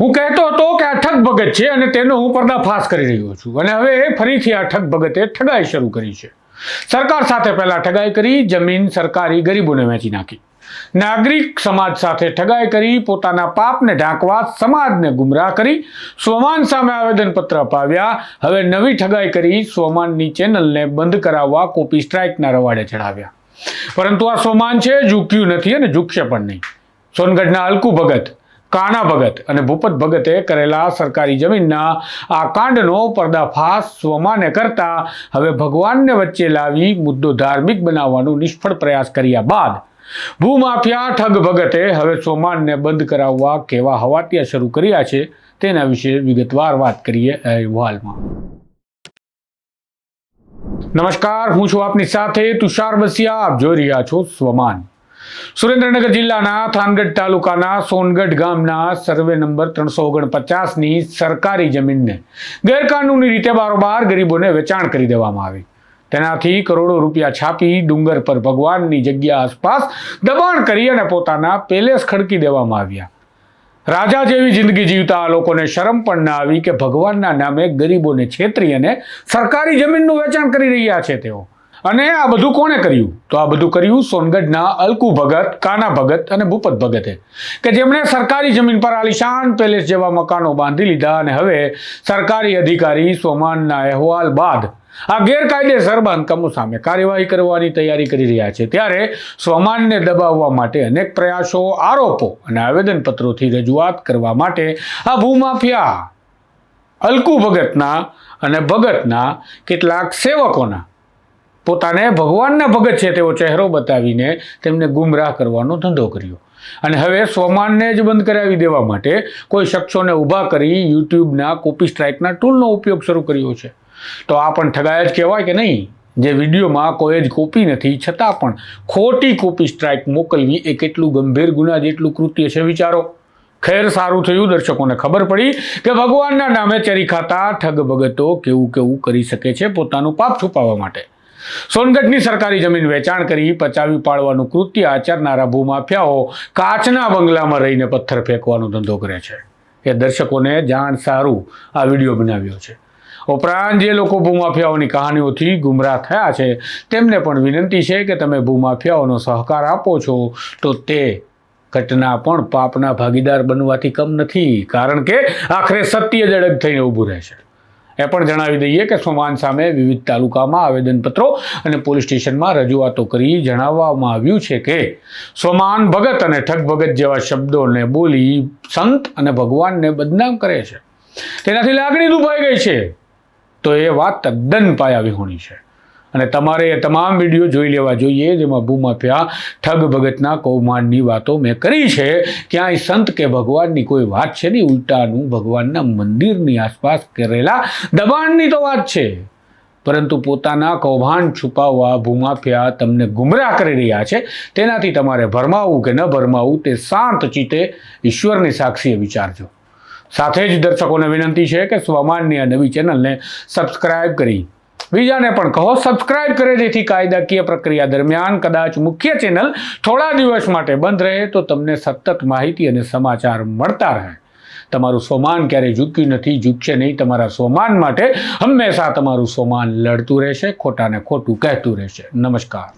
હું કહેતો હતો કે આ ઠગ ભગત છે અને તેનો હું પર્દાફાશ કરી રહ્યો છું. અને હવે ફરીથી આ ઠગ ભગતે ઠગાઈ શરૂ કરી છે. સરકાર સાથે પહેલાં ઠગાઈ કરી, જમીન સરકારી ગરીબોને વેચી નાખી. નાગરિક સમાજ સાથે ઠગાઈ કરી, પોતાના પાપને ઢાંકવા સમાજને ગુમરાહ કરી, સ્વમાન સામે આવેદનપત્ર અપાવ્યા. હવે નવી ઠગાઈ કરી, સ્વમાનની ચેનલને બંધ કરાવવા કોપી સ્ટ્રાઇકના રવાડે ચડાવ્યા પરંતુ આ સ્વમાન છે, ઝૂક્યું નથી અને ઝૂકશે પણ નહીં. સોનગઢના અલકુ ભગત કાણા ભગત અને ભૂપત ભગતે કરેલા સરકારી જમીનના આ કાંડનો પર્દાફાશ સ્વમાને કરતા હવે ભગવાનને વચ્ચે લાવી મુદ્દો ધાર્મિક બનાવવાનો નિષ્ફળ પ્રયાસ કર્યા બાદ ભૂમાફિયા ઠગ ભગતે હવે સોમાનને બંધ કરાવવા કેવા હવાટિયા શરૂ કર્યા છે તેના વિશે વિગતવાર વાત કરીએ અહેવાલમાં. નમસ્કાર, હું છું આપની સાથે તુષાર બસિયા આપ જોઈ રહ્યા છો સ્વમાન. સુરેન્દ્રનગર જિલ્લાના થાનગઢ તાલુકાના સોનગઢ ગામના સર્વે નંબર ત્રણસો ઓગણપચાસની સરકારી જમીનને ગેરકાનૂની રીતે બારોબાર ગરીબોને વેચાણ કરી દેવામાં આવી. તેનાથી કરોડો રૂપિયા છાપી ડુંગર પર ભગવાનની જગ્યા આસપાસ દબાણ કરી અને પોતાના પેલેસ ખડકી દેવામાં આવ્યા. રાજા જેવી જિંદગી જીવતા આ લોકોને શરમ પણ ના આવી કે ભગવાનના નામે ગરીબોને છેતરી અને સરકારી જમીનનું વેચાણ કરી રહ્યા છે તેઓ. અને આ બધું કોણે કર્યું? તો આ બધું કર્યું સોનગઢના અલકુ ભગત, કાના ભગત અને ભૂપત ભગતે. કે જેમણે સરકારી જમીન પર આલિશાન પેલેસ જેવા મકાનો બાંધી લીધા અને હવે સરકારી અધિકારી સોમાનના અહેવાલ બાદ આ ગેરકાયદેસર બાંધકામો સામે કાર્યવાહી કરવાની તૈયારી કરી રહ્યા છે. ત્યારે સ્વમાનને દબાવવા માટે અનેક પ્રયાસો, આરોપો અને આવેદનપત્રોથી રજૂઆત કરવા માટે આ ભૂમાફિયા અલકુ ભગતના અને ભગતના કેટલાક સેવકોના પોતાને ભગવાનના ભગત છે તેવો ચહેરો બતાવીને તેમને ગુમરાહ કરવાનો ધંધો કર્યો. અને હવે સ્વમાનને જ બંધ કરાવી દેવા માટે કોઈ શખ્સોને ઊભા કરી યુટ્યુબના કોપી સ્ટ્રાઇકના ટૂલનો ઉપયોગ શરૂ કર્યો છે. તો આ પણ ઠગાય જ કહેવાય કે નહીં? જે વિડીયોમાં કોઈ જ કોપી નથી, છતાં પણ ખોટી કોપી સ્ટ્રાઇક મોકલવી એ કેટલું ગંભીર ગુના જેટલું કૃત્ય છે વિચારો. ખેર સારું થયું, દર્શકોને ખબર પડી કે ભગવાનના નામે ચરી ખાતા ઠગ ભગતો કેવું કેવું કરી શકે છે પોતાનું પાપ છુપાવવા માટે. સોનગઢની સરકારી જમીન વેચાણ કરી પચાવી પાડવાનું કૃત્ય આચરનારા ભૂમાફિયાઓ કાચના બંગલામાં રહીને પથ્થર ફેંકવાનો ધંધો કરે છે. એ દર્શકોને જાણ સારું આ વીડિયો બનાવ્યો છે. ઉપરાંત જે લોકો ભૂમાફિયાઓની કહાનીઓથી ગુમરાહ થયા છે, તેમને પણ વિનંતી છે કે તમે ભૂમાફિયાઓનો સહકાર આપો છો, તો તે ઘટના પણ પાપના ભાગીદાર બનવાથી કમ નથી, કારણ કે આખરે સત્ય જ અડગ થઈને ઊભું રહેશે એ પણ જણાવી દઈએ કે સોમાન સામે વિવિધ તાલુકામાં આવેદનપત્રો અને પોલીસ સ્ટેશનમાં રજૂઆતો કરી જણાવવામાં આવ્યું છે કે સોમાન ભગત અને ઠગ ભગત જેવા શબ્દોને બોલી સંત અને ભગવાનને બદનામ કરે છે. તેનાથી લાગણી દુભાઈ ગઈ છે. તો એ વાત તદ્દન પાયા વિહોણી છે. અને તમારે એ તમામ વીડિયો જોઈ લેવા જોઈએ, જેમાં ભૂમાફિયા, ઠગ ભગતના કૌમાંડની વાતો મેં કરી છે. ક્યાંય સંત કે ભગવાનની કોઈ વાત છે નહીં, ઉલટાનું ભગવાનના મંદિરની આસપાસ કરેલા દબાણની તો વાત છે. પરંતુ પોતાના કૌભાંડ છુપાવવા ભૂમાફિયા તમને ગુમરાહ કરી રહ્યા છે. તેનાથી તમારે ભરમાવવું કે ન ભરમાવવું તે શાંત ચિત્તે ઈશ્વરની સાક્ષીએ વિચારજો. સાથે જ દર્શકોને વિનંતી છે કે સ્વમાનની આ નવી ચેનલને સબસ્ક્રાઇબ કરી બીજાને પણ કહો સબસ્ક્રાઇબ કરે જેથી કાયદાકીય પ્રક્રિયા દરમિયાન કદાચ મુખ્ય ચેનલ થોડા દિવસ માટે બંધ રહે તો તમને સતત માહિતી અને સમાચાર મળતા રહે. તમારું સ્વમાન ક્યારેય ઝૂક્યું નથી, ઝૂકશે નહીં. તમારા સ્વમાન માટે હંમેશા તમારું સ્વમાન લડતું રહેશે, ખોટાને ખોટું કહેતું રહેશે. નમસ્કાર.